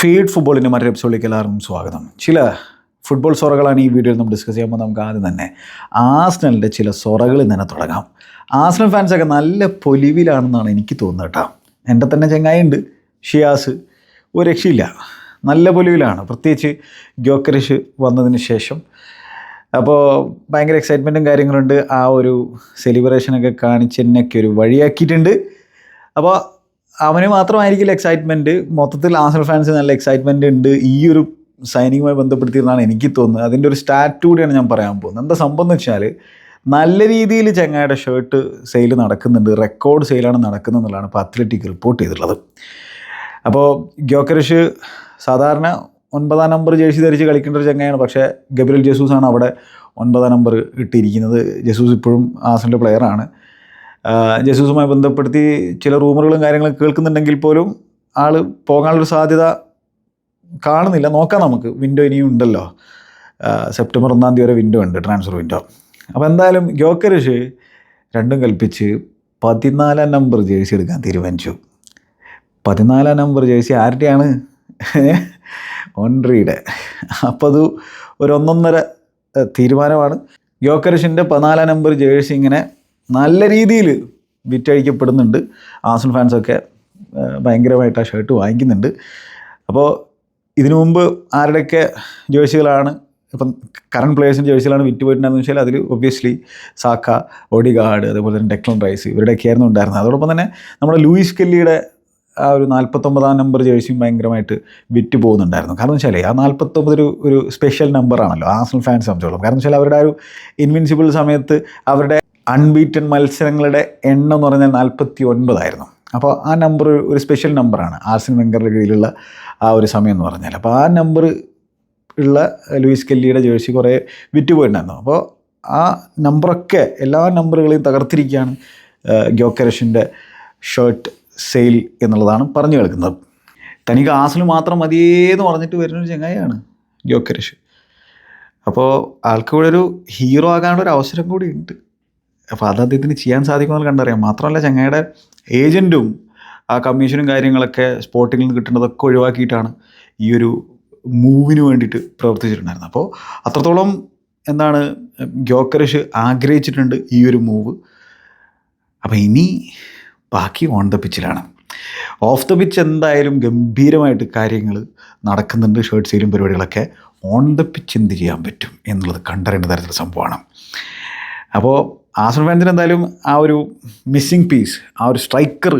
Feed ഫുട്ബോളിന്റെ മറ്റൊരു എപ്പിസോഡിലേക്ക് എല്ലാവർക്കും സ്വാഗതം. ചില ഫുട്ബോൾ സൊറകളാണ് ഈ വീഡിയോയിൽ നമ്മൾ ഡിസ്കസ് ചെയ്യുമ്പോൾ നമുക്ക് ആദ്യം തന്നെ ആസ്നലിന്റെ ചില സൊറകളിൽ തന്നെ തുടങ്ങാം. ആസ്നൽ ഫാൻസൊക്കെ നല്ല പൊലിവിലാണെന്നാണ് എനിക്ക് തോന്നുന്നത് കേട്ടോ. എന്റെ തന്നെ ചെങ്ങായിണ്ട് ഷിയാസ്. ഒരു രക്ഷയില്ല. നല്ല പൊലിവിലാണ്. പ്രത്യേകിച്ച് ഗ്യോക്കറിഷ് വന്നതിന് ശേഷം. അപ്പോൾ ഭയങ്കര എക്സൈറ്റ്മെന്റും കാര്യങ്ങളുണ്ട്. ആ ഒരു സെലിബ്രേഷനൊക്കെ കാണിച്ച് എന്നെയൊക്കെ ഒരു വഴിയാക്കിയിട്ടുണ്ട്. അപ്പോൾ അവന് മാത്രമായിരിക്കില്ല എക്സൈറ്റ്മെന്റ് മൊത്തത്തിൽ ആസൽ ഫാൻസ് നല്ല എക്സൈറ്റ്മെന്റ് ഉണ്ട്. ഈ ഒരു സൈനിങ്ങുമായി ബന്ധപ്പെടുത്തിയെന്നാണ് എനിക്ക് തോന്നുന്നത്. അതിന്റെ ഒരു സ്റ്റാറ്റ് കൂടിയാണ് ഞാൻ പറയാൻ പോകുന്നത്. എന്താ സംഭവം എന്ന് വെച്ചാൽ നല്ല രീതിയിൽ ചെങ്ങായുടെ ഷർട്ട് സെയിൽ നടക്കുന്നുണ്ട്. റെക്കോർഡ് സെയിലാണ് നടക്കുന്നത് എന്നുള്ളതാണ് ഇപ്പോൾ അത്ലറ്റിക് റിപ്പോർട്ട് ചെയ്തിട്ടുള്ളത്. അപ്പോൾ ഗ്യോക്കറിഷ് സാധാരണ ഒൻപതാം നമ്പർ ജേഴ്സി ധരിച്ച് കളിക്കേണ്ട ഒരു ചങ്ങയാണ് പക്ഷേ ഗബ്രിൽ ആണ് അവിടെ ഒൻപതാം നമ്പർ ഇട്ടിരിക്കുന്നത്. ജസൂസ് ഇപ്പോഴും ആസിന്റെ പ്ലെയറാണ് ജസൂസുമായി ബന്ധപ്പെടുത്തി ചില റൂമറുകളും കാര്യങ്ങളും കേൾക്കുന്നുണ്ടെങ്കിൽ പോലും ആൾ പോകാനുള്ളൊരു സാധ്യത കാണുന്നില്ല. നോക്കാം നമുക്ക്. വിൻഡോ ഇനിയും ഉണ്ടല്ലോ. സെപ്റ്റംബർ ഒന്നാം തീയതി വരെ വിൻഡോ ഉണ്ട് ട്രാൻസ്ഫർ വിൻഡോ അപ്പോൾ എന്തായാലും ഗ്യോക്കറിഷ് രണ്ടും കൽപ്പിച്ച് പതിനാലാം നമ്പർ ജേഴ്സി എടുക്കാൻ തീരുമാനിച്ചു. പതിനാലാം നമ്പർ ജേഴ്സി ആരുടെയാണ്? ഓൺട്രിയുടെ അപ്പോൾ അത് ഒരു ഒന്നൊന്നര തീരുമാനമാണ്. യോക്കറിഷിന്റെ പതിനാലാം നമ്പർ ജേഴ്സി ഇങ്ങനെ നല്ല രീതിയിൽ വിറ്റഴിക്കപ്പെടുന്നുണ്ട്. ആസൺ ഫാൻസൊക്കെ ഭയങ്കരമായിട്ട് ആ ഷർട്ട് വാങ്ങിക്കുന്നുണ്ട്. അപ്പോൾ ഇതിനു മുമ്പ് ആരുടെയൊക്കെ ജേഴ്സികളാണ് ഇപ്പം കറണ്ട് പ്ലേയേഴ്സിന്റെ ജേഴ്സികളാണ് വിറ്റ് പോയിട്ടുണ്ടെന്ന് വെച്ചാൽ അതിൽ ഒബ്വിയസ്ലി സാക്ക ഒഡിഗാർഡ് അതുപോലെ തന്നെ ഡെക്ലൻ റൈസ് ഇവരുടെയൊക്കെ ആയിരുന്നു ഉണ്ടായിരുന്നത്. അതോടൊപ്പം തന്നെ നമ്മുടെ ലൂയിസ് കെല്ലിയുടെ ആ ഒരു നാൽപ്പത്തൊമ്പതാം നമ്പർ ജേഴ്സിയും ഭയങ്കരമായിട്ട് വിറ്റ് പോകുന്നുണ്ടായിരുന്നു കാരണം വെച്ചാൽ ആ നാൽപ്പത്തൊമ്പത് ഒരു ഒരു സ്പെഷ്യൽ നമ്പറാണല്ലോ ആസൽ ഫാൻസ് സംബന്ധിച്ചോളം. കാരണം വെച്ചാൽ അവരുടെ ആ ഒരു ഇൻവിൻസിബിൾ സമയത്ത് അവരുടെ അൺബീറ്റൻ മത്സരങ്ങളുടെ എണ്ണം എന്ന് പറഞ്ഞാൽ നാൽപ്പത്തി ഒൻപതായിരുന്നു അപ്പോൾ ആ നമ്പർ ഒരു സ്പെഷ്യൽ നമ്പറാണ് ആർസിൻ വെങ്കറിന്റെ കീഴിലുള്ള ആ ഒരു സമയം എന്ന് പറഞ്ഞാൽ. അപ്പോൾ ആ നമ്പർ ഉള്ള ലൂയിസ് കെല്ലിയുടെ ജേഴ്സി കുറേ വിറ്റുപോയിട്ടുണ്ടായിരുന്നു. അപ്പോൾ ആ നമ്പറൊക്കെ എല്ലാ നമ്പറുകളെയും തകർത്തിരിക്കുകയാണ് ഗ്യോക്കരഷിന്റെ ഷർട്ട് സെയിൽ എന്നുള്ളതാണ് പറഞ്ഞു കേൾക്കുന്നത്. തനിക്ക് ആസിൽ മാത്രം മതിയേന്ന് പറഞ്ഞിട്ട് വരുന്നൊരു ചങ്ങായിയാണ് ഗ്യോക്കരഷ് അപ്പോൾ ആൾക്ക് ഒരു ഹീറോ ആകാനുള്ള ഒരു അവസരം കൂടി ഉണ്ട്. അപ്പോൾ അത് അദ്ദേഹത്തിന് ചെയ്യാൻ സാധിക്കുമെന്ന് കണ്ടറിയാം. മാത്രമല്ല ചങ്ങയുടെ ഏജന്റും ആ കമ്മീഷനും കാര്യങ്ങളൊക്കെ സ്പോർട്ടിങ്ങിൽ നിന്ന് കിട്ടുന്നതൊക്കെ ഒഴിവാക്കിയിട്ടാണ് ഈ ഒരു മൂവിന് വേണ്ടിയിട്ട് പ്രവർത്തിച്ചിട്ടുണ്ടായിരുന്നത്. അപ്പോൾ അത്രത്തോളം എന്താണ് ഗ്യോക്കറിഷ് ആഗ്രഹിച്ചിട്ടുണ്ട് ഈ ഒരു മൂവ്. അപ്പോൾ ഇനി ബാക്കി ഓൺ ദ പിച്ചിലാണ്. ഓഫ് ദ പിച്ച് എന്തായാലും ഗംഭീരമായിട്ട് കാര്യങ്ങൾ നടക്കുന്നുണ്ട്. ഷർട്ട് സെയിലും പരിപാടികളൊക്കെ ഓൺ ദ പിച്ച് എന്ത് ചെയ്യാൻ പറ്റും എന്നുള്ളത് കണ്ടറിയേണ്ട തരത്തിലുള്ള സംഭവമാണ്. അപ്പോൾ ആസൺ ഫാൻസിന് എന്തായാലും ആ ഒരു മിസ്സിങ് പീസ് ആ ഒരു സ്ട്രൈക്കർ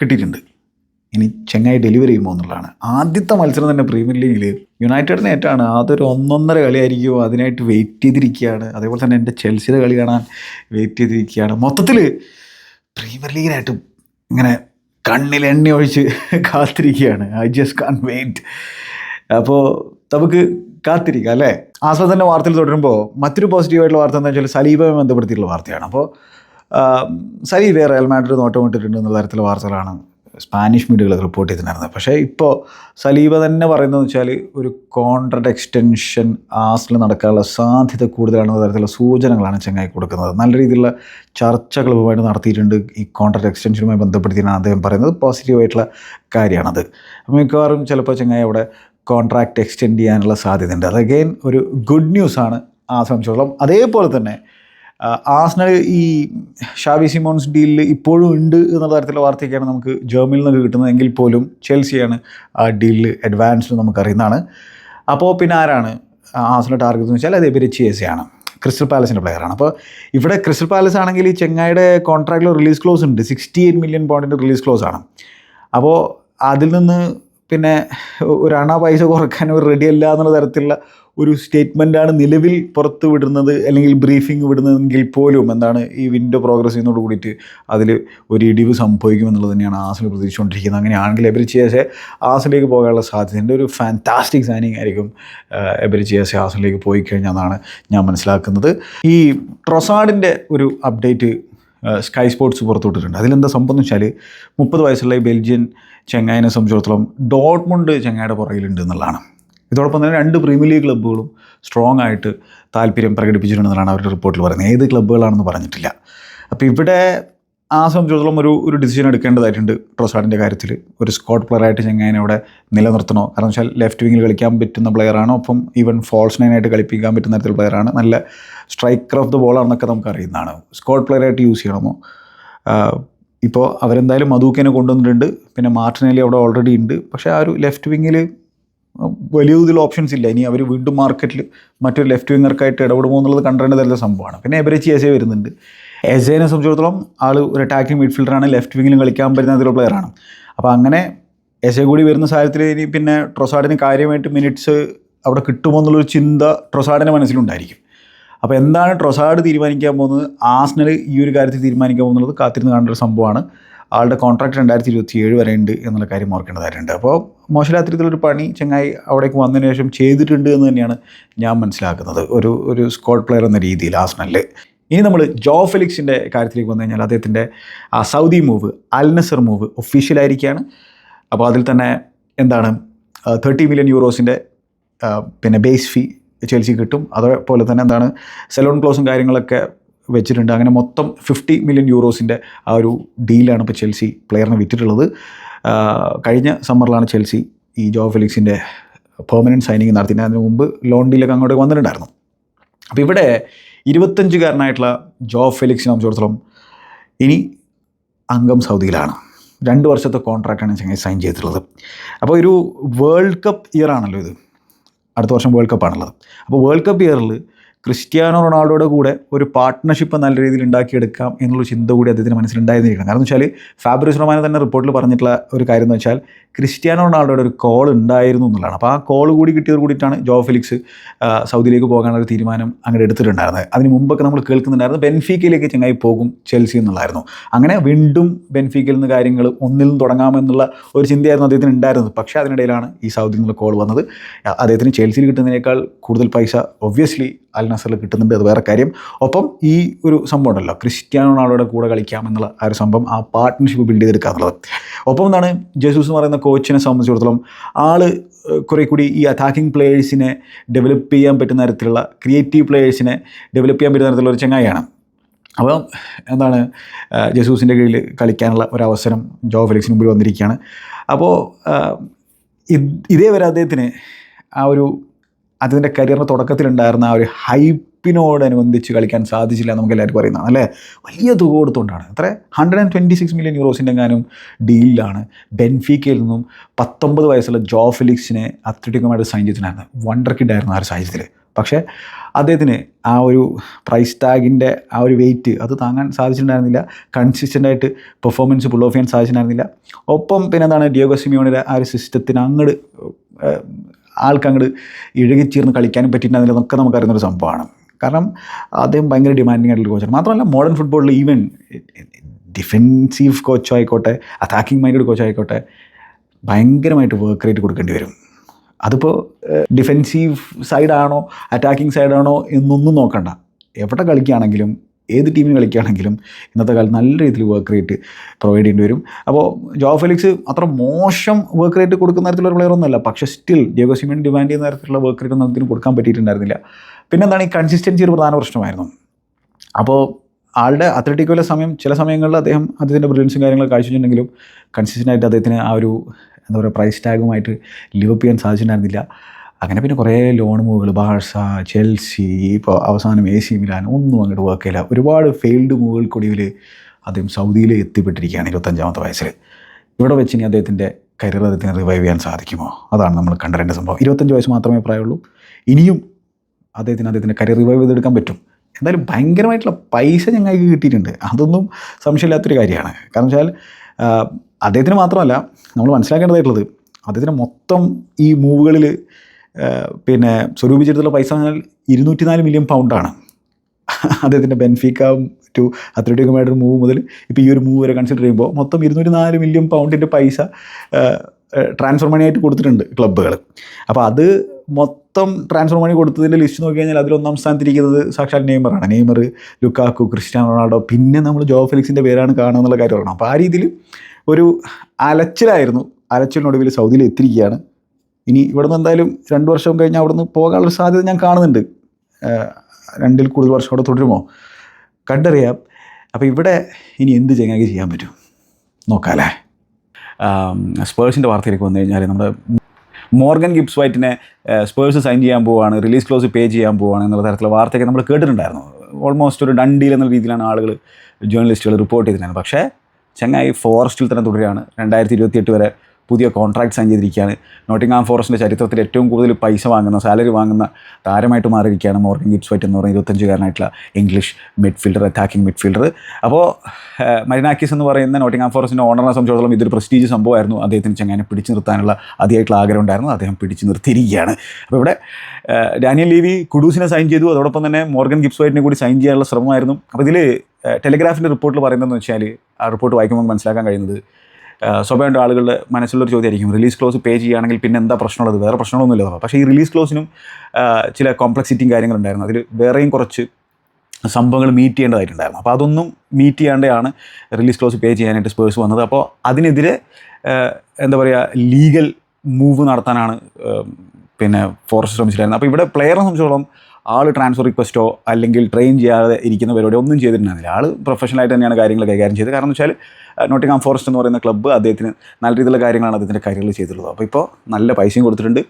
കിട്ടിയിട്ടുണ്ട്. ഇനി ചെങ്ങായി ഡെലിവറി ചെയ്യുമോ എന്നുള്ളതാണ്. ആദ്യത്തെ മത്സരം തന്നെ പ്രീമിയർ ലീഗിൽ യുണൈറ്റഡിന് ഏറ്റാണ്. അതൊരു ഒന്നൊന്നര കളിയായിരിക്കും. അതിനായിട്ട് വെയിറ്റ് ചെയ്തിരിക്കുകയാണ്. അതേപോലെ തന്നെ എന്റെ ചെൽസിയുടെ കളി കാണാൻ വെയിറ്റ് ചെയ്തിരിക്കുകയാണ്. മൊത്തത്തിൽ പ്രീമിയർ ലീഗിനായിട്ട് ഇങ്ങനെ കണ്ണിൽ എണ്ണ ഒഴിച്ച് കാത്തിരിക്കുകയാണ്. ഐ ജസ്റ്റ് കാൺ വെയിറ്റ് അപ്പോൾ നമുക്ക് കാത്തിരിക്കാം അല്ലേ? ആസ്വാദന്റെ വാർത്തയിൽ തുടരുമ്പോൾ മറ്റൊരു പോസിറ്റീവായിട്ടുള്ള വാർത്ത എന്താ വെച്ചാൽ സലീബയുമായി ബന്ധപ്പെടുത്തിയിട്ടുള്ള വാർത്തയാണ്. അപ്പോൾ സലീബ് റയൽ മാഡ്രിഡ് നോട്ടം ഇട്ടിട്ടുണ്ട് എന്നുള്ള തരത്തിലുള്ള വാർത്തകളാണ് സ്പാനിഷ് മീഡിയകൾ റിപ്പോർട്ട് ചെയ്തിട്ടുണ്ടായിരുന്നത്. പക്ഷേ ഇപ്പോൾ സലീബ തന്നെ പറയുന്നത് വെച്ചാൽ ഒരു കോൺട്രാക്ട് എക്സ്റ്റൻഷൻ ആസിൽ നടക്കാനുള്ള സാധ്യത കൂടുതലാണെന്ന തരത്തിലുള്ള സൂചനകളാണ് ചെങ്ങായി കൊടുക്കുന്നത്. നല്ല രീതിയിലുള്ള ചർച്ചകൾ ക്ലബുമായിട്ട് നടത്തിയിട്ടുണ്ട്. ഈ കോൺട്രാക്ട് എക്സ്റ്റൻഷനുമായി ബന്ധപ്പെടുത്തിയാണ് അദ്ദേഹം പറയുന്നത്. പോസിറ്റീവായിട്ടുള്ള കാര്യമാണത് മിക്കവാറും ചിലപ്പോൾ ചെങ്ങായി അവിടെ കോൺട്രാക്ട് എക്സ്റ്റെൻഡ് ചെയ്യാനുള്ള സാധ്യതയുണ്ട്. അത് അഗെയിൻ ഒരു ഗുഡ് ന്യൂസാണ് ആ സംബന്ധിച്ചോളം അതേപോലെ തന്നെ ആസ്നൽ ഈ ഷാവി സിമോൺസ് ഡീലിൽ ഇപ്പോഴും ഉണ്ട് എന്ന തരത്തിലുള്ള വാർത്തയൊക്കെയാണ് നമുക്ക് ജർമ്മനിൽ നിന്നൊക്കെ കിട്ടുന്നത്. എങ്കിൽ പോലും ചെൽസിയാണ് ആ ഡീലിൽ അഡ്വാൻസ് നമുക്കറിയുന്നതാണ് അപ്പോൾ പിന്നെ ആരാണ് ആസ്നൽ ടാർഗറ്റ് എന്ന് വെച്ചാൽ അത് ആണ്. ക്രിസ്റ്റൽ പാലസിന്റെ പ്ലെയറാണ് അപ്പോൾ ഇവിടെ ക്രിസ്റ്റൽ പാലസ് ആണെങ്കിൽ ഈ ചെങ്ങായുടെ കോൺട്രാക്റ്റിൽ റിലീസ് ക്ലോസ് ഉണ്ട്. സിക്സ്റ്റി എയ്റ്റ് മില്യൺ പൗണ്ടിന്റെ റിലീസ് ക്ലോസ് ആണ്. അപ്പോൾ അതിൽ നിന്ന് പിന്നെ ഒരു അണ പൈസ കുറയ്ക്കാൻ റെഡി അല്ല എന്നുള്ള തരത്തിലുള്ള ഒരു സ്റ്റേറ്റ്മെന്റാണ് നിലവിൽ പുറത്ത് വിടുന്നത് അല്ലെങ്കിൽ ബ്രീഫിംഗ് വിടുന്നതെങ്കിൽ പോലും എന്താണ് ഈ വിൻഡോ പ്രോഗ്രസ് ചെയ്യുന്നതോട് കൂടിയിട്ട് അതിൽ ഒരു ഇടിവ് സംഭവിക്കുമെന്നുള്ളത് തന്നെയാണ് ആസിൽ പ്രതീക്ഷിച്ചുകൊണ്ടിരിക്കുന്നത്. അങ്ങനെയാണെങ്കിൽ എബരിച്ചിയാസെ ആസിലേക്ക് പോകാനുള്ള സാധ്യതയുണ്ട് ഒരു ഫാന്റാസ്റ്റിക് സാനിങ് ആയിരിക്കും എബരിച്ചിയാസെ ആസിലേക്ക് പോയി കഴിഞ്ഞാൽ എന്നാണ് ഞാൻ മനസ്സിലാക്കുന്നത്. ഈ ട്രൊസാഡിന്റെ ഒരു അപ്ഡേറ്റ് സ്കൈ സ്പോർട്സ് പുറത്തുവിട്ടിട്ടുണ്ട്. അതിലെന്താ സംഭവം എന്ന് വെച്ചാൽ മുപ്പത് വയസ്സുള്ള ഈ ബെൽജിയൻ ചെങ്ങായിനെ സംബന്ധിച്ചിടത്തോളം ഡോട്ട്മുണ്ട് ചെങ്ങായുടെ പുറകിലുണ്ട് എന്നുള്ളതാണ്. ഇതോടൊപ്പം തന്നെ രണ്ട് പ്രീമിയർ ലീഗ് ക്ലബ്ബുകളും സ്ട്രോങ് ആയിട്ട് താല്പര്യം പ്രകടിപ്പിച്ചിട്ടുണ്ടെന്നാണ് അവരുടെ റിപ്പോർട്ടിൽ പറയുന്നത്. ഏത് ക്ലബ്ബുകളാണെന്ന് പറഞ്ഞിട്ടില്ല. അപ്പോൾ ഇവിടെ ആ സംബന്ധിച്ചിടത്തോളം ഒരു ഒരു ഡിസിഷൻ എടുക്കേണ്ടതായിട്ടുണ്ട് ട്രൊസാഡിന്റെ കാര്യത്തിൽ ഒരു സ്കോട്ട് പ്ലെയറായിട്ട് ചെങ്ങായനെ അവിടെ നിലനിർത്തണോ? കാരണം വെച്ചാൽ ലെഫ്റ്റ് വിങ്ങിൽ കളിക്കാൻ പറ്റുന്ന പ്ലെയറാണോ ഒപ്പം ഈവൻ ഫോൾസ് നൈനായിട്ട് കളിപ്പിക്കാൻ പറ്റുന്ന തരത്തിലുള്ള പ്ലെയറാണ് നല്ല സ്ട്രൈക്കർ ഓഫ് ദ ബോളാണെന്നൊക്കെ നമുക്ക് അറിയുന്നതാണ് സ്കോട്ട് പ്ലെയറായിട്ട് യൂസ് ചെയ്യണമോ? ഇപ്പോൾ അവരെന്തായാലും മധുക്കിനെ കൊണ്ടുവന്നിട്ടുണ്ട്. പിന്നെ മാർട്ടിനലി അവിടെ ഓൾറെഡി ഉണ്ട്. പക്ഷേ ആ ഒരു ലെഫ്റ്റ് വിങ്ങിൽ വലിയ തോതിൽ ഓപ്ഷൻസ് ഇല്ല. ഇനി അവർ വീണ്ടും മാർക്കറ്റിൽ മറ്റൊരു ലെഫ്റ്റ് വിങ്ങർക്കായിട്ട് ഇടപെടുമോ എന്നുള്ളത് കണ്ടേണ്ടതല്ല സംഭവമാണ്. പിന്നെ എബരച്ചി എസെ വരുന്നുണ്ട്. എസേനെ സംബന്ധിച്ചിടത്തോളം ആൾ ഒരു അറ്റാക്കിംഗ് മിഡ്ഫീൽഡറാണ് ലെഫ്റ്റ് വിങ്ങിലും കളിക്കാൻ പറ്റുന്ന തരത്തിലുള്ള പ്ലെയറാണ് അപ്പോൾ അങ്ങനെ എസെ കൂടി വരുന്ന സാഹചര്യത്തിൽ ഇനി പിന്നെ ട്രൊസാഡിന് കാര്യമായിട്ട് മിനിറ്റ്സ് അവിടെ കിട്ടുമോ എന്നുള്ളൊരു ചിന്ത ട്രൊസാഡിന്റെ മനസ്സിലുണ്ടായിരിക്കും. അപ്പോൾ എന്താണ് ട്രൊസാഡ് തീരുമാനിക്കാൻ പോകുന്നത്? ആസ്നൽ ഈ ഒരു കാര്യത്തിൽ തീരുമാനിക്കാൻ പോകുന്നത് കാത്തിരുന്ന് കാണേണ്ട ഒരു സംഭവമാണ്. ആളുടെ കോൺട്രാക്ട് രണ്ടായിരത്തി ഇരുപത്തി ഏഴ് വരെ ഉണ്ട് എന്നുള്ള കാര്യം ഓർക്കേണ്ടതായിട്ടുണ്ട്. അപ്പോൾ മോശമില്ലാത്ത പണി ചെങ്ങായി അവിടേക്ക് വന്നതിന് ശേഷം ചെയ്തിട്ടുണ്ട് എന്ന് തന്നെയാണ് ഞാൻ മനസ്സിലാക്കുന്നത്. ഒരു ഒരു സ്കോഡ് പ്ലെയർ എന്ന രീതിയിൽ ആസ്നലിൽ ഇനി നമ്മൾ ജോ ഫെലിക്സിന്റെ കാര്യത്തിലേക്ക് വന്നു കഴിഞ്ഞാൽ അദ്ദേഹത്തിന്റെ ആ Saudi move Al Nassr move ഒഫീഷ്യലായിരിക്കുകയാണ് അപ്പോൾ അതിൽ തന്നെ എന്താണ് തേർട്ടി മില്യൺ യൂറോസിന്റെ പിന്നെ ബേസ് ഫീ ചെൽസി കിട്ടും. അതേപോലെ തന്നെ എന്താണ് സെലോൺ ക്ലോസും കാര്യങ്ങളൊക്കെ വെച്ചിട്ടുണ്ട്. അങ്ങനെ മൊത്തം ഫിഫ്റ്റി മില്യൺ യൂറോസിന്റെ ആ ഒരു ഡീലാണ് ഇപ്പോൾ ചെൽസി പ്ലെയറിനെ വിറ്റിട്ടുള്ളത്. കഴിഞ്ഞ സമ്മറിലാണ് ചെൽസി ഈ ജോ ഫെലിക്സിന്റെ പെർമനന്റ് സൈനിങ് നടത്തിയിട്ട് അതിന് മുമ്പ് ലോൺ ഡീലൊക്കെ അങ്ങോട്ട് വന്നിട്ടുണ്ടായിരുന്നു. അപ്പോൾ ഇവിടെ ഇരുപത്തഞ്ചുകാരനായിട്ടുള്ള ജോ ഫെലിക്സിനെ സംബന്ധിച്ചിടത്തോളം ഇനി അംഗം സൗദിയിലാണ്. രണ്ട് വർഷത്തെ കോൺട്രാക്റ്റാണ് ചങ്ങായി സൈൻ ചെയ്തിട്ടുള്ളത്. അപ്പോൾ ഒരു വേൾഡ് കപ്പ് ഇയർ ആണല്ലോ ഇത്. അടുത്ത വർഷം വേൾഡ് കപ്പാണുള്ളത്. അപ്പോൾ വേൾഡ് കപ്പ് ഇയറിൽ ക്രിസ്ത്യാനോ റൊണാൾഡോയുടെ കൂടെ ഒരു പാർട്ട്ണർഷിപ്പ് നല്ല രീതിയിൽ ഉണ്ടാക്കിയെടുക്കാം എന്നുള്ള ചിന്ത കൂടി അദ്ദേഹത്തിന് മനസ്സിലുണ്ടായിരുന്നിരിക്കണം. കാരണം എന്ന് വെച്ചാൽ ഫാബ്രിസ് റൊമാനോ തന്നെ റിപ്പോർട്ടിൽ പറഞ്ഞിട്ടുള്ള ഒരു കാര്യം എന്ന് വെച്ചാൽ ക്രിസ്ത്യാനോ റൊണാൾഡോയുടെ ഒരു കോൾ ഉണ്ടായിരുന്നു എന്നുള്ളതാണ്. അപ്പോൾ ആ കോൾ കൂടി കിട്ടിയത് കൂടിയിട്ടാണ് ജോ ഫിലിക്സ് സൗദിയിലേക്ക് പോകാനുള്ള ഒരു തീരുമാനം അങ്ങനെ എടുത്തിട്ടുണ്ടായിരുന്നത്. അതിന് മുമ്പൊക്കെ നമ്മൾ കേൾക്കുന്നുണ്ടായിരുന്നു ബെൻഫീക്കയിലേക്ക് ചങ്ങായി പോകും ചെൽസി എന്നുള്ളായിരുന്നു അങ്ങനെ വീണ്ടും ബെൻഫീക്കയിൽ നിന്ന് കാര്യങ്ങൾ നിന്ന് തുടങ്ങാമെന്നുള്ള ഒരു ചിന്തയായിരുന്നു അദ്ദേഹത്തിന് ഉണ്ടായിരുന്നത്. പക്ഷേ അതിനിടയിലാണ് ഈ സൗദിയിൽ നിന്നുള്ള കോൾ വന്നത്. അദ്ദേഹത്തിന് ചെൽസിയിൽ കിട്ടുന്നതിനേക്കാൾ കൂടുതൽ പൈസ ഒബ്വിയസ്ലി അൽ നസറിൽ കിട്ടുന്നുണ്ട്. അത് വേറെ കാര്യം. ഒപ്പം ഈ ഒരു സംഭവം ഉണ്ടല്ലോ. ക്രിസ്ത്യാനോ റൊണാൾഡോയുടെ കൂടെ കളിക്കാം എന്നുള്ള ആ ഒരു സംഭവം ആ പാർട്ട്ണർഷിപ്പ് ബിൽഡ് ചെയ്തെടുക്കുക എന്നുള്ളത് ഒപ്പം എന്താണ്? ജസൂസ് എന്ന് പറയുന്ന കോച്ചിനെ സംബന്ധിച്ചിടത്തോളം ആൾ കുറേ കൂടി ഈ അറ്റാക്കിംഗ് പ്ലേയേഴ്സിനെ ഡെവലപ്പ് ചെയ്യാൻ പറ്റുന്ന തരത്തിലുള്ള ക്രിയേറ്റീവ് പ്ലേയേഴ്സിനെ ഡെവലപ്പ് ചെയ്യാൻ പറ്റുന്ന തരത്തിലുള്ള ഒരു ചങ്ങായിയാണ്. അപ്പം എന്താണ് ജസൂസിന്റെ കീഴിൽ കളിക്കാനുള്ള ഒരവസരം ജോ ഫെലിക്സിന് മുമ്പിൽ വന്നിരിക്കുകയാണ്. അപ്പോൾ ഇതേ വരെ അദ്ദേഹത്തിന് ആ ഒരു അതിന്റെ കരിയറിന് തുടക്കത്തിലുണ്ടായിരുന്ന ആ ഒരു ഹൈപ്പിനോടനുബന്ധിച്ച് കളിക്കാൻ സാധിച്ചില്ല നമുക്ക് എല്ലാവരും അറിയുന്നതാണ് അല്ലേ? വലിയ തുക കൊടുത്തുകൊണ്ടാണ്. അത്ര hundred and twenty six million യൂറോസിന്റെ എങ്ങാനും ഡീലിലാണ്. ബെൻഫീക്കയിൽ നിന്നും പത്തൊമ്പത് വയസ്സുള്ള ജോ ഫിലിക്സിനെ അത്ലറ്റിക്കുമായിട്ട് സൈൻ ചെയ്തിട്ടുണ്ടായിരുന്നു വണ്ടർ കിഡായിരുന്നു ആ ഒരു സാഹചര്യത്തിൽ പക്ഷേ അദ്ദേഹത്തിന് ആ ഒരു പ്രൈസ് ടാഗിന്റെ ആ ഒരു വെയിറ്റ് അത് താങ്ങാൻ സാധിച്ചിട്ടുണ്ടായിരുന്നില്ല. കൺസിസ്റ്റന്റായിട്ട് പെർഫോമൻസ് പുൾ ഓഫ് ചെയ്യാൻ സാധിച്ചിട്ടുണ്ടായിരുന്നില്ല. ഒപ്പം പിന്നെ എന്താണ് ഡിയോഗോ ആ ഒരു സിസ്റ്റത്തിന് അങ്ങോട്ട് ആൾക്ക് അങ്ങോട്ട് ഇഴകിച്ചീർന്ന് കളിക്കാനും പറ്റിയിട്ടുണ്ടായിരുന്നില്ല എന്നൊക്കെ നമുക്കറിയുന്നൊരു സംഭവമാണ്. കാരണം അദ്ദേഹം ഭയങ്കര ഡിമാൻഡിങ് ആയിട്ടുള്ള കോച്ചാണ് മാത്രമല്ല മോഡേൺ ഫുട്ബോളിൽ ഈവൻ ഡിഫെൻസീവ് കോച്ചോ ആയിക്കോട്ടെ അറ്റാക്കിംഗ് മൈൻഡഡ് കോച്ചോ ആയിക്കോട്ടെ ഭയങ്കരമായിട്ട് വർക്ക് റേറ്റ് കൊടുക്കേണ്ടി വരും. അതിപ്പോൾ ഡിഫെൻസീവ് സൈഡാണോ അറ്റാക്കിംഗ് സൈഡാണോ എന്നൊന്നും നോക്കണ്ട. എവിടെ കളിക്കുകയാണെങ്കിലും ഏത് ടീമിന് കളിക്കുകയാണെങ്കിലും ഇന്നത്തെ കാലത്ത് നല്ല രീതിയിൽ വർക്ക് റേറ്റ് പ്രൊവൈഡ് ചെയ്യേണ്ടി വരും. അപ്പോൾ ജോ ഫെലിക്സ് അത്ര മോശം വർക്ക് റേറ്റ് കൊടുക്കുന്ന തരത്തിലുള്ള പ്ലെയർ ഒന്നുമല്ല. പക്ഷേ സ്റ്റിൽ ജേഗോ സിമെൻ ഡിമാൻഡ് ചെയ്യുന്ന തരത്തിലുള്ള വർക്ക് റേറ്റ് ഒന്നും അതിന് കൊടുക്കാൻ പറ്റിയിട്ടുണ്ടായിരുന്നില്ല. പിന്നെ എന്താണ് ഈ കൺസിസ്റ്റൻസി ഒരു പ്രധാന പ്രശ്നമായിരുന്നു. അപ്പോൾ ആളുടെ അത്ലറ്റിക്കോയിലെ സമയം ചില സമയങ്ങളിൽ അദ്ദേഹം അദ്ദേഹത്തിന്റെ ബ്രില്യൻസും കാര്യങ്ങളൊക്കെ കാഴ്ചവെച്ചിട്ടുണ്ടെങ്കിലും കൺസിസ്റ്റന്റ് ആയിട്ട് അദ്ദേഹത്തിന് ആ ഒരു എന്താ പറയുക പ്രൈസ് ടാഗുമായിട്ട് ലിവപ്പ് ചെയ്യാൻ സാധിച്ചിട്ടുണ്ടായിരുന്നില്ല. അങ്ങനെ പിന്നെ കുറേ ലോൺ മൂവുകൾ ബാഴ്സ ചെൽസി ഇപ്പോൾ അവസാനം എ സി മിലാൻ ഒന്നും അങ്ങോട്ട് വർക്ക് ചെയ്യില്ല. ഒരുപാട് ഫെയിൽഡ് മൂവുകൾക്കൊടുവിൽ അദ്ദേഹം സൗദിയിൽ എത്തിപ്പെട്ടിരിക്കുകയാണ് ഇരുപത്തഞ്ചാമത്തെ വയസ്സിൽ. ഇവിടെ വെച്ച് ഇനി അദ്ദേഹത്തിന്റെ കരിയർ അദ്ദേഹത്തിന് റിവൈവ് ചെയ്യാൻ സാധിക്കുമോ? അതാണ് നമ്മൾ കണ്ടറിയേണ്ട സംഭവം. ഇരുപത്തഞ്ച് വയസ്സ് മാത്രമേ പ്രായമുള്ളൂ. ഇനിയും അദ്ദേഹത്തിന് അദ്ദേഹത്തിന്റെ കരിയർ റിവൈവ് ചെയ്തെടുക്കാൻ പറ്റും. എന്തായാലും ഭയങ്കരമായിട്ടുള്ള പൈസ ഞങ്ങൾക്ക് കിട്ടിയിട്ടുണ്ട്. അതൊന്നും സംശയമില്ലാത്തൊരു കാര്യമാണ്. കാരണം വെച്ചാൽ അദ്ദേഹത്തിന് മാത്രമല്ല നമ്മൾ മനസ്സിലാക്കേണ്ടതായിട്ടുള്ളത് അദ്ദേഹത്തിന് മൊത്തം ഈ മൂവുകളിൽ പിന്നെ സ്വരൂപിച്ചെടുത്തുള്ള പൈസ പറഞ്ഞാൽ ഇരുന്നൂറ്റി നാല് മില്യൺ പൗണ്ടാണ് അദ്ദേഹത്തിന്റെ ബെൻഫിക്ക ടു അത്ലറ്റിക്കുമായിട്ടൊരു മൂവ് മുതൽ ഇപ്പോൾ ഈ ഒരു മൂവ് വരെ കൺസിഡർ ചെയ്യുമ്പോൾ മൊത്തം ഇരുന്നൂറ്റി നാല് മില്യൺ പൗണ്ടിന്റെ പൈസ ട്രാൻസ്ഫർ മണി ആയിട്ട് കൊടുത്തിട്ടുണ്ട് ക്ലബ്ബുകൾ അപ്പോൾ അത് മൊത്തം ട്രാൻസ്ഫർ മണി കൊടുത്തതിന്റെ ലിസ്റ്റ് നോക്കി കഴിഞ്ഞാൽ അതിലൊന്നാം സ്ഥാനത്തിരിക്കുന്നത് സാക്ഷാൽ നെയ്മറാണ് നെയ്മർ ലുക്കാക്കു ക്രിസ്ത്യാനോ റൊണാൾഡോ പിന്നെ നമ്മൾ ജോ ഫെലിക്സിന്റെ പേരാണ് കാണുക എന്നുള്ള കാര്യം പറയണം അപ്പോൾ ആ രീതിയിൽ ഒരു അലച്ചിലായിരുന്നു. അലച്ചിലിനൊടുവിൽ സൗദിയിൽ എത്തിയിരിക്കുകയാണ്. ഇനി ഇവിടെ നിന്ന് എന്തായാലും രണ്ട് വർഷം കഴിഞ്ഞ് അവിടെ നിന്ന് പോകാനുള്ള സാധ്യത ഞാൻ കാണുന്നുണ്ട്. രണ്ടിൽ കൂടുതൽ വർഷം അവിടെ തുടരുമോ? കണ്ടറിയാം. അപ്പോൾ ഇവിടെ ഇനി എന്ത് ചങ്ങായി ചെയ്യാൻ പറ്റും? നോക്കാമല്ലേ സ്പേഴ്സിന്റെ വാർത്തയിലേക്ക് വന്നു കഴിഞ്ഞാൽ നമ്മുടെ മോർഗൻ ഗിബ്സ് വൈറ്റിനെ സ്പേഴ്സ് സൈൻ ചെയ്യാൻ പോവുകയാണ് റിലീസ് ക്ലോസ് പേ ചെയ്യാൻ പോവുകയാണ് എന്നുള്ള തരത്തിലുള്ള വാർത്തയൊക്കെ നമ്മൾ കേട്ടിട്ടുണ്ടായിരുന്നു. ഓൾമോസ്റ്റ് ഒരു ഡണ്ടീൽ എന്നുള്ള രീതിയിലാണ് ആളുകൾ ജേർണലിസ്റ്റുകൾ റിപ്പോർട്ട് ചെയ്തിട്ടുണ്ടായിരുന്നത്. പക്ഷേ ചങ്ങായി ഫോറസ്റ്റിൽ തന്നെ തുടരുകയാണ്. രണ്ടായിരത്തി ഇരുപത്തിയെട്ട് വരെ പുതിയ കോൺട്രാക്ട് സൈൻ ചെയ്തിരിക്കുകയാണ്. നോട്ടിംഗ്ഹാം ഫോറസ്റ്റിന്റെ ചരിത്രത്തിൽ ഏറ്റവും കൂടുതൽ പൈസ വാങ്ങുന്ന സാലറി വാങ്ങുന്ന താരമായിട്ട് മാറിയിരിക്കുകയാണ് മോർഗൻ ഗിബ്സ് വൈറ്റ് എന്ന് പറയുന്ന ഇരുപത്തഞ്ചുകാരനായിട്ടുള്ള ഇംഗ്ലീഷ് മിഡ്ഫീൽഡർ അറ്റാക്കിംഗ് മിഡ്ഫീൽഡർ അപ്പോൾ മരിനാക്കിസ് എന്ന് പറയുന്ന നോട്ടിംഗ്ഹാം ഫോറസ്റ്റിന്റെ ഓണറിനെ സംബന്ധിച്ചിടത്തോളം ഇതൊരു പ്രസ്റ്റീജ് സംഭവമായിരുന്നു. അദ്ദേഹത്തിന് ചങ്ങനെ പിടിച്ചു നിർത്താനുള്ള അതിയായിട്ടുള്ള ആഗ്രഹം ഉണ്ടായിരുന്നു. അദ്ദേഹം പിടിച്ചു നിർത്തിയിരിക്കുകയാണ്. അപ്പോൾ ഇവിടെ ഡാനിയൽ ലീവി കുഡൂസിനെ സൈൻ ചെയ്തു. അതോടൊപ്പം തന്നെ മോർഗൻ ഗിബ്സ് വൈറ്റിനെ കൂടി സൈൻ ചെയ്യാനുള്ള ശ്രമമായിരുന്നു. അപ്പോൾ ഇതിൽ ടെലിഗ്രാഫിന്റെ റിപ്പോർട്ടിൽ പറയുന്നതെന്ന് വെച്ചാൽ ആ റിപ്പോർട്ട് വായിക്കുമ്പോൾ മനസ്സിലാക്കാൻ കഴിയുന്നത് സ്വാഭാവികമായിട്ടും ആളുകളുടെ മനസ്സിലുള്ളൊരു ചോദ്യമായിരിക്കും. റിലീസ് ക്ലോസ് പേ ചെയ്യുകയാണെങ്കിൽ പിന്നെ എന്താ പ്രശ്നമുള്ളത്? വേറെ പ്രശ്നങ്ങളൊന്നുമില്ല പക്ഷേ ഈ റിലീസ് ക്ലോസിനും ചില കോംപ്ലക്സിറ്റിയും കാര്യങ്ങളുണ്ടായിരുന്നു. അതിൽ വേറെയും കുറച്ച് സംഭവങ്ങൾ മീറ്റ് ചെയ്യേണ്ടതായിട്ടുണ്ടായിരുന്നു. അപ്പോൾ അതൊന്നും മീറ്റ് ചെയ്യാണ്ടാണ് റിലീസ് ക്ലോസ് പേ ചെയ്യാനായിട്ട് സ്പേഴ്സ് വന്നത്. അപ്പോൾ അതിനെതിരെ എന്താ പറയുക ലീഗൽ മൂവ് നടത്താനാണ് പിന്നെ ഫോറസ്റ്റ് ശ്രമിച്ചിട്ടുണ്ടായിരുന്നത്. അപ്പോൾ ഇവിടെ പ്ലെയറിനെ സംബന്ധിച്ചോളം ആൾ ട്രാൻസ്ഫർ റിക്വസ്റ്റോ അല്ലെങ്കിൽ ട്രെയിൻ ചെയ്യാതെ ഇരിക്കുന്ന പരിപാടി ഒന്നും ചെയ്തിട്ടുണ്ടായിരുന്നില്ല. ആൾ പ്രൊഫഷണലായിട്ട് തന്നെയാണ് കാര്യങ്ങൾ കൈകാര്യം ചെയ്തത്. കാരണം എന്ന് വെച്ചാൽ നോട്ടിംഗാം ഫോറസ്റ്റ് എന്ന് പറയുന്ന ക്ലബ്ബ് അദ്ദേഹത്തിന് നല്ല രീതിയിലുള്ള കാര്യങ്ങളാണ് അദ്ദേഹത്തിന്റെ കാര്യങ്ങൾ ചെയ്തിട്ടുള്ളത്. അപ്പോൾ ഇപ്പോൾ നല്ല പൈസയും കൊടുത്തിട്ടുണ്ട്.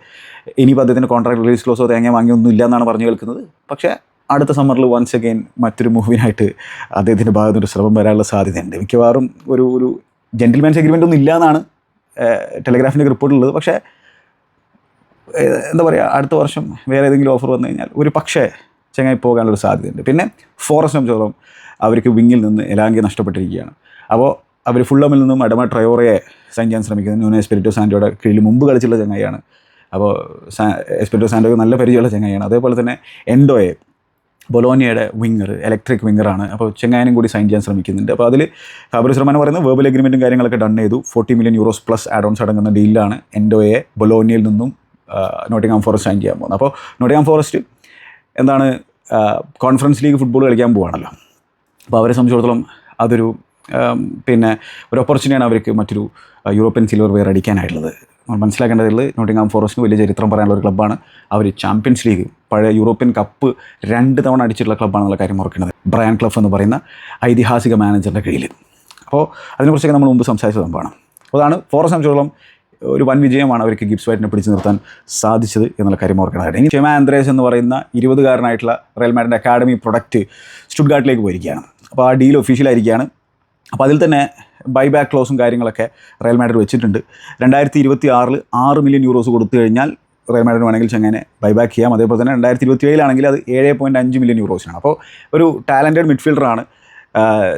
ഇനിയിപ്പോൾ അദ്ദേഹത്തിന്റെ കോൺട്രാക്ട് റിലീസ് ക്ലോസോ തേങ്ങ വാങ്ങിയൊന്നും ഇല്ല എന്നാണ് പറഞ്ഞു കേൾക്കുന്നത്. പക്ഷേ അടുത്ത സമ്മറിൽ വൺസ് അഗെയിൻ മറ്റൊരു മൂവിനായിട്ട് അദ്ദേഹത്തിന്റെ ഭാഗത്ത് ഒരു ശ്രമം വരാനുള്ള സാധ്യതയുണ്ട്. മിക്കവാറും ഒരു ഒരു ജെന്റിൽമാൻസ് എഗ്രിമെന്റ് ഒന്നും ഇല്ല എന്നാണ് ടെലിഗ്രാഫിന്റെ റിപ്പോർട്ടുള്ളത് പക്ഷേ എന്താ പറയുക അടുത്ത വർഷം വേറെ ഏതെങ്കിലും ഓഫർ വന്നു കഴിഞ്ഞാൽ ഒരു പക്ഷേ ചങ്ങായി പോകാനുള്ളൊരു സാധ്യതയുണ്ട്. പിന്നെ ഫോറസ്റ്റ് സംബന്ധിച്ചോളം അവർക്ക് വിങ്ങിൽ നിന്ന് എലാങ്കി നഷ്ടപ്പെട്ടിരിക്കുകയാണ്. അപ്പോൾ അവർ ഫുള്ളമിൽ നിന്നും അടമ ട്രയോറയെ സൈൻ ചെയ്യാൻ ശ്രമിക്കുന്നത് ന്യൂന എസ്പിരിറ്റോ സാൻഡോയുടെ കീഴിൽ മുമ്പ് കളിച്ചുള്ള ചങ്ങായിയാണ്. അപ്പോൾ സാ എസ്പിരിറ്റോ സാൻഡോയ്ക്ക് നല്ല പരിചയമുള്ള ചങ്ങായിയാണ്. അതേപോലെ തന്നെ എൻഡോയെ ബൊലോനിയയുടെ വിങ്ങർ ഇലക്ട്രിക് വിങ്ങറാണ് അപ്പോൾ ചെങ്ങായനും കൂടി സൈൻ ചെയ്യാൻ ശ്രമിക്കുന്നുണ്ട്. അപ്പോൾ അതിൽ ഫാബ്രിസ് റഹ്മാൻ പറയുന്നത് വേർബൽ എഗ്രിമെന്റും കാര്യങ്ങളൊക്കെ ഡൺ ചെയ്തു. Forty million euros plus add ons അടങ്ങുന്ന ഡീലാണ് എൻഡോയെ ബൊലോനിയയിൽ നിന്നും നോട്ടിംഗാം ഫോറസ്റ്റ് സൈൻ ചെയ്യാൻ പോകുന്നത്. അപ്പോൾ നോട്ടിംഗാം ഫോറസ്റ്റ് എന്താണ് കോൺഫറൻസ് ലീഗ് ഫുട്ബോൾ കളിക്കാൻ പോവാണല്ലോ. അപ്പോൾ അവരെ സംബന്ധിച്ചിടത്തോളം അതൊരു പിന്നെ ഒരു ഓപ്പർച്യൂണിറ്റിയാണ് അവർക്ക് മറ്റൊരു യൂറോപ്യൻ സിൽവർ വെയർ അടിക്കാനായിട്ടുള്ളത്. നമ്മൾ മനസ്സിലാക്കേണ്ടതിൽ നോട്ടിംഗ്ഹാം ഫോറസ്റ്റിന് വലിയ ചരിത്രം പറയാനുള്ള ഒരു ക്ലബ്ബാണ് അവർ ചാമ്പ്യൻസ് ലീഗ് പഴയ യൂറോപ്യൻ കപ്പ് രണ്ട് തവണ അടിച്ചിട്ടുള്ള ക്ലബ്ബാണെന്നുള്ള കാര്യം ഓർക്കേണ്ടത്. ബ്രയാൻ ക്ലബ് എന്ന് പറയുന്ന ഐതിഹാസിക മാനേജറിന്റെ കീഴിൽ. അപ്പോൾ അതിനെക്കുറിച്ചൊക്കെ നമ്മൾ മുമ്പ് സംസാരിച്ച സംഭവമാണ്. അതാണ് ഫോറസ്റ്റ് സംബന്ധിച്ചോളം ഒരു വൻ വിജയമാണ് അവർക്ക് ഗിബ്സ് വൈറ്റിനെ പിടിച്ചു നിർത്താൻ സാധിച്ചത് എന്നുള്ള കാര്യം ഓർക്കണമായിരുന്നു ഇനി ചെമ ആന്ദ്രേസ് എന്ന് പറയുന്ന ഇരുപതുകാരനായിട്ടുള്ള റയൽ മാഡിന്റെ അക്കാഡമി പ്രൊഡക്റ്റ് സ്റ്റുഡ്ഗാർട്ടിലേക്ക് പോയിരിക്കുകയാണ്. അപ്പോൾ ആ ഡീൽ ഒഫീഷ്യലായിരിക്കുകയാണ് അപ്പോൾ അതിൽ തന്നെ ബൈ ബാക്ക് ക്ലോസും കാര്യങ്ങളൊക്കെ റയൽ മാഡ്രിഡ് വെച്ചിട്ടുണ്ട്. രണ്ടായിരത്തി ഇരുപത്തി ആറിൽ ആറ് മില്യൺ യൂറോസ് കൊടുത്തു കഴിഞ്ഞാൽ റയൽ മാഡ്രിഡ് വേണമെങ്കിൽ ചെങ്ങനെ ബൈ ബാക്ക് ചെയ്യാം. അതേപോലെ തന്നെ രണ്ടായിരത്തി ഇരുപത്തി ഏഴിലാണെങ്കിൽ അത് ഏഴ് പോയിന്റ് അഞ്ച് മില്യൺ യൂറോസിനാണ് അപ്പോൾ ഒരു ടാലന്റഡ് മിഡ്ഫീൽഡറാണ്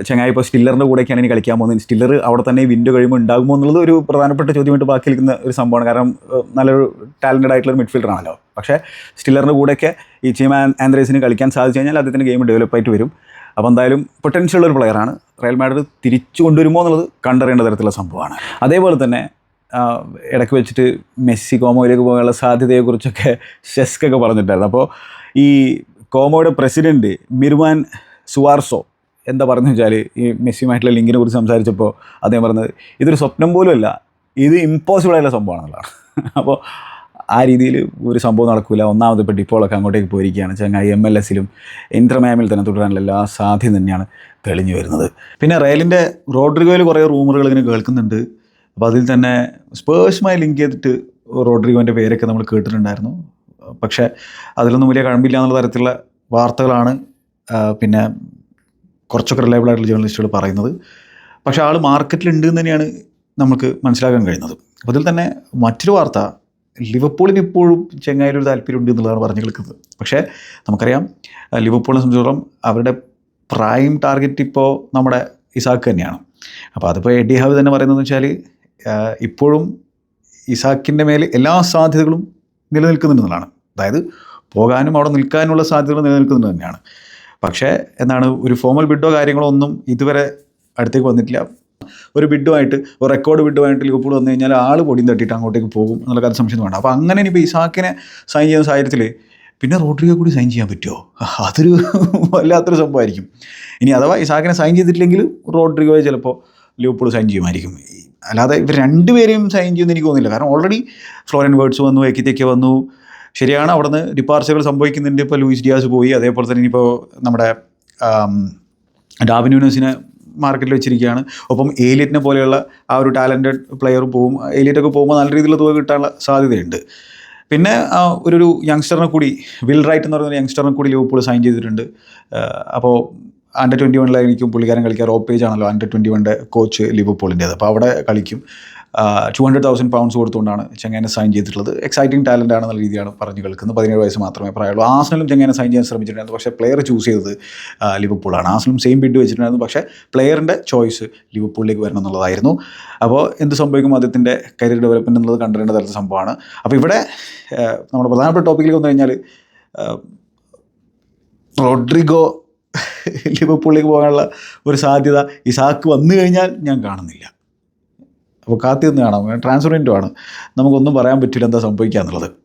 ചങ്ങായി ഇപ്പോൾ സ്റ്റില്ലറിന്റെ കൂടെയൊക്കെയാണ് ഇനി കളിക്കാൻ പോകുന്നത്. സ്റ്റില്ലർ അവിടെ തന്നെ വിൻഡോ കഴിയുമ്പോൾ ഉണ്ടാകുമോ എന്നുള്ളത് ഒരു പ്രധാനപ്പെട്ട ചോദ്യമായിട്ട് ബാക്കി നിൽക്കുന്ന ഒരു സംഭവമാണ്. കാരണം നല്ലൊരു ടാലന്റഡ് ആയിട്ടുള്ള മിഡ്ഫീൽഡർ ആണല്ലോ. പക്ഷേ സ്റ്റില്ലറിന്റെ കൂടെയൊക്കെ ഈ ചീമ ആൻഡ്രേസിന് കളിക്കാൻ സാധിച്ചു കഴിഞ്ഞാൽ അദ്ദേഹത്തിന്റെ ഗെയിം ഡെവലപ്പായിട്ട് വരും. അപ്പോൾ എന്തായാലും പൊട്ടൻഷ്യൽ ഒരു പ്ലെയറാണ് റയൽ മാഡ്രിഡ് തിരിച്ചു കൊണ്ടുവരുമോ എന്നുള്ളത് കണ്ടറിയേണ്ട തരത്തിലുള്ള സംഭവമാണ്. അതേപോലെ തന്നെ ഇടയ്ക്ക് വെച്ചിട്ട് മെസ്സി കോമോയിലേക്ക് പോകാനുള്ള സാധ്യതയെക്കുറിച്ചൊക്കെ ഷെസ്കൊക്കെ പറഞ്ഞിട്ടായിരുന്നു അപ്പോൾ ഈ കോമോയുടെ പ്രസിഡന്റ് മിർവാൻ സുവാർസോ എന്താ പറഞ്ഞു വെച്ചാൽ ഈ മെസ്സിയുമായിട്ടുള്ള ലിങ്കിനെ കുറിച്ച് സംസാരിച്ചപ്പോൾ അദ്ദേഹം പറഞ്ഞത് ഇതൊരു സ്വപ്നം പോലുമല്ല ഇത് ഇമ്പോസിബിൾ ആയിട്ടുള്ള സംഭവമാണെന്നുള്ളതാണ് അപ്പോൾ ആ രീതിയിൽ ഒരു സംഭവം നടക്കില്ല ഒന്നാമത് ഇപ്പോൾ ഡിപ്പോളൊക്കെ അങ്ങോട്ടേക്ക് പോയിരിക്കുകയാണ്. ചങ്ങായി എം എൽ എസിലും ഇൻട്രമാമിൽ തന്നെ തുടരാനുള്ള എല്ലാ സാധ്യത തന്നെയാണ് തെളിഞ്ഞു വരുന്നത്. പിന്നെ റയലിന്റെ റോഡ്രിഗോയിൽ കുറേ റൂമറുകൾ ഇങ്ങനെ കേൾക്കുന്നുണ്ട്. അപ്പോൾ അതിൽ തന്നെ സ്പേഴ്സുമായി ലിങ്ക് ചെയ്തിട്ട് റോഡ്രിഗോന്റെ പേരൊക്കെ നമ്മൾ കേട്ടിട്ടുണ്ടായിരുന്നു. പക്ഷേ അതിലൊന്നും വലിയ കഴമ്പില്ല എന്നുള്ള തരത്തിലുള്ള വാർത്തകളാണ് പിന്നെ കുറച്ചൊക്കെ റിലയബിൾ ആയിട്ടുള്ള ജേർണലിസ്റ്റുകൾ പറയുന്നത്. പക്ഷേ ആൾ മാർക്കറ്റിലുണ്ട് എന്ന് തന്നെയാണ് നമുക്ക് മനസ്സിലാക്കാൻ കഴിയുന്നത്. അപ്പോൾ അതിൽ തന്നെ മറ്റൊരു വാർത്ത ലിവർപൂളിന് ഇപ്പോഴും ചെങ്ങായിൽ ഒരു താല്പര്യമുണ്ട് എന്നുള്ളതാണ് പറഞ്ഞു കേൾക്കുന്നത്. പക്ഷേ നമുക്കറിയാം ലിവർപൂളിനെ സംബന്ധിച്ചിടത്തോളം അവരുടെ പ്രൈം ടാർഗറ്റ് ഇപ്പോൾ നമ്മുടെ ഇസാക്ക് തന്നെയാണ്. അപ്പോൾ അതിപ്പോൾ എഡി ഹാവ് തന്നെ പറയുന്നതെന്ന് വെച്ചാൽ ഇപ്പോഴും ഇസാക്കിന്റെ മേലെ എല്ലാ സാധ്യതകളും നിലനിൽക്കുന്നുണ്ടെന്നുള്ളതാണ് അതായത് പോകാനും അവിടെ നിൽക്കാനുള്ള സാധ്യതകൾ നിലനിൽക്കുന്നുണ്ട് തന്നെയാണ്. പക്ഷേ എന്താണ് ഒരു ഫോമൽ ബിഡോ കാര്യങ്ങളോ ഒന്നും ഇതുവരെ അടുത്തേക്ക് വന്നിട്ടില്ല. ഒരു ബിഡുമായിട്ട് ഒരു റെക്കോർഡ് ബിഡുമായിട്ട് ലിവർപൂൾ വന്നു കഴിഞ്ഞാൽ ആൾ പൊടിയും തട്ടിയിട്ട് അങ്ങോട്ടേക്ക് പോകും എന്നുള്ള കാര്യം സംശയം വേണ്ട. അപ്പോൾ അങ്ങനെ ഇനിയിപ്പോൾ ഇസാക്കിനെ സൈൻ ചെയ്യുന്ന സാഹചര്യത്തിൽ പിന്നെ റോഡ്രിഗോ കൂടി സൈൻ ചെയ്യാൻ പറ്റുമോ അതൊരു വല്ലാത്തൊരു സംഭവമായിരിക്കും. ഇനി അഥവാ ഇസാക്കിനെ സൈൻ ചെയ്തിട്ടില്ലെങ്കിൽ റോഡ്രിഗോയെ ചിലപ്പോൾ ലിവർപൂൾ സൈൻ ചെയ്യുമായിരിക്കും. അല്ലാതെ ഇവർ രണ്ടുപേരെയും സൈൻ ചെയ്യുമെന്ന് എനിക്ക് തോന്നുന്നില്ല. കാരണം ഓൾറെഡി ഫ്ലോറൻ വേർഡ്സ് വന്നു എക്കിത്തേക്ക് വന്നു. ശരിയാണ് അവിടുന്ന് ഡിപ്പാർച്ചറുകൾ സംഭവിക്കുന്നുണ്ട്. ഇപ്പോൾ ലൂയിസ് ഡിയാസ് പോയി. അതേപോലെ തന്നെ ഇനിയിപ്പോൾ നമ്മുടെ ഡാവിൻ യൂനസിനെ മാർക്കറ്റിൽ വെച്ചിരിക്കുകയാണ്. ഒപ്പം ഏലിയറ്റിനെ പോലെയുള്ള ആ ഒരു ടാലന്റഡ് പ്ലെയർ പോകും ഏലിയറ്റൊക്കെ പോകുമ്പോൾ നല്ല രീതിയിലുള്ള തുക കിട്ടാനുള്ള സാധ്യതയുണ്ട്. പിന്നെ ഒരു ഒരു യങ്സ്റ്ററിനെ കൂടി വിൽ റൈറ്റ് എന്ന് പറയുന്ന യങ്സ്റ്ററിനെ കൂടി ലിവർപൂൾ സൈൻ ചെയ്തിട്ടുണ്ട്. അപ്പോൾ അണ്ടർ ട്വന്റി വണ്ണിലായിരിക്കും പുള്ളിക്കാരൻ കളിക്കുക ഓപ്പേജ് ആണല്ലോ അണ്ടർ ട്വന്റി വണ്ണിന്റെ കോച്ച് ലിവർപൂളിന്റേത് അപ്പോൾ അവിടെ കളിക്കും. ടു ഹൺഡ്രഡ് തൗസൻഡ് പൗണ്ട്സ് കൊടുത്തുകൊണ്ടാണ് ചെങ്ങനെ സൈൻ ചെയ്തിട്ടുള്ളത്. എക്സൈറ്റിംഗ് ടാലന്റ് ആണെന്നുള്ള രീതിയാണ് പറഞ്ഞു കേൾക്കുന്നത്. പതിനേഴ് വയസ്സ് മാത്രമേ പ്രായമുള്ളൂ. ആസ്നലും ചെങ്ങനെ സൈൻ ചെയ്യാൻ ശ്രമിച്ചിട്ടുണ്ടായിരുന്നു. പക്ഷേ പ്ലെയർ ചൂസ് ചെയ്തത് ലിവപ്പൂളാണ് ആസ്നലും സെയിം ബിഡ് വെച്ചിട്ടുണ്ടായിരുന്നു. പക്ഷേ പ്ലെയറിന്റെ ചോയ്സ് ലിവർപൂളിലേക്ക് വരണം എന്നുള്ളതായിരുന്നു. അപ്പോൾ എന്ത് സംഭവിക്കും? അദ്ദേഹത്തിന്റെ കരിയർ ഡെവലപ്മെന്റ് എന്നുള്ളത് കണ്ടറിയേണ്ട തരത്തിൽ സംഭവമാണ്. അപ്പോൾ ഇവിടെ നമ്മുടെ പ്രധാനപ്പെട്ട ടോപ്പിക്കിലേക്ക് വന്നു കഴിഞ്ഞാൽ റോഡ്രിഗോ ലിവർപൂളിലേക്ക് പോകാനുള്ള ഒരു സാധ്യത ഇസാക്ക് വന്നു കഴിഞ്ഞാൽ ഞാൻ കാണുന്നില്ല. അപ്പോൾ കാത്തിരുന്ന് കാണാം. ആണ്. നമുക്കൊന്നും പറയാൻ പറ്റില്ല എന്താ സംഭവിക്കുക എന്നുള്ളത്